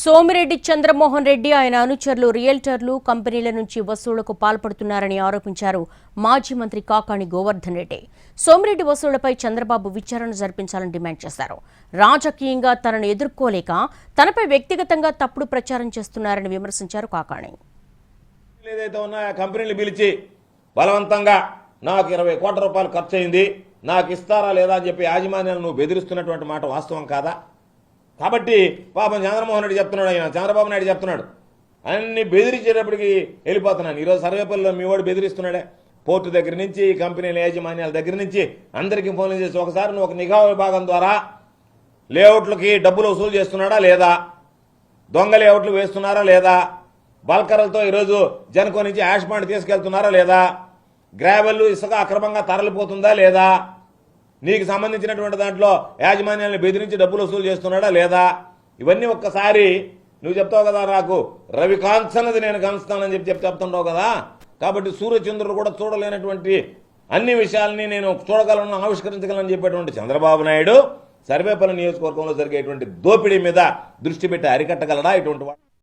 సోమిరెడ్డి చంద్రమోహన్ రెడ్డి ఆయన అనుచరులు రియల్టర్లు కంపెనీల నుంచి వసూళ్ళకు పాల్పడుతున్నారని ఆరోపించారు మాజీ మంత్రి కాకాణి గోవర్ధన్ రెడ్డి. సోమిరెడ్డి వసూళ్ళపై చంద్రబాబు విచారణ జరిపించాలని డిమాండ్ చేశారు. రాజకీయంగా తనను ఎదుర్కోలేక తనపై వ్యక్తిగతంగా తప్పుడు ప్రచారం చేస్తున్నారని విమర్శించారు కాకాణి. ఏదైతే ఉన్నాయో కంపెనీలు పిలిచి బలవంతంగా నాకు ఇరవై కోట్ల రూపాయలు ఖర్చు అయింది నాకు ఇస్తారా లేదా అని చెప్పి యాజమాన్యాలను నువ్వు బెదిరిస్తున్నటువంటి మాట వాస్తవం కాదా? కాబట్టి పాపం చంద్రమోహన్ రెడ్డి చెప్తున్నాడు ఆయన చంద్రబాబు నాయుడు చెప్తున్నాడు. అన్ని బెదిరించేటప్పటికి వెళ్ళిపోతున్నాను. ఈరోజు సర్వేపల్లిలో మీ వాడు బెదిరిస్తున్నాడే. పోర్టు దగ్గర నుంచి కంపెనీల యాజమాన్యాల దగ్గర నుంచి అందరికీ ఫోన్లు చేసి ఒకసారి నువ్వు ఒక నిఘా విభాగం ద్వారా లేఅవుట్లకి డబ్బులు వసూలు చేస్తున్నాడా లేదా? దొంగ లేఅవుట్లు వేస్తున్నారా లేదా? బల్కరలతో ఈరోజు జనకో నుంచి యాష్ పాండ్ తీసుకెళ్తున్నారా లేదా? గ్రావెల్ ఇసుక అక్రమంగా తరలిపోతుందా లేదా? నీకు సంబంధించినటువంటి దాంట్లో యాజమాన్యాన్ని బెదిరించి డబ్బులు వసూలు చేస్తున్నాడా లేదా? ఇవన్నీ ఒక్కసారి నువ్వు చెప్తావు కదా నాకు రవికాంత్ అన్నది నేను కలుస్తానని చెప్పి చెప్పి చెప్తుంటావు కదా. కాబట్టి సూర్యచంద్రుడు కూడా చూడలేనటువంటి అన్ని విషయాల్ని నేను చూడగలను ఆవిష్కరించగలను చెప్పేటువంటి చంద్రబాబు నాయుడు సర్వేపల్లి నియోజకవర్గంలో జరిగేటువంటి దోపిడీ మీద దృష్టి పెట్టి అరికట్టగలడా? ఇటువంటి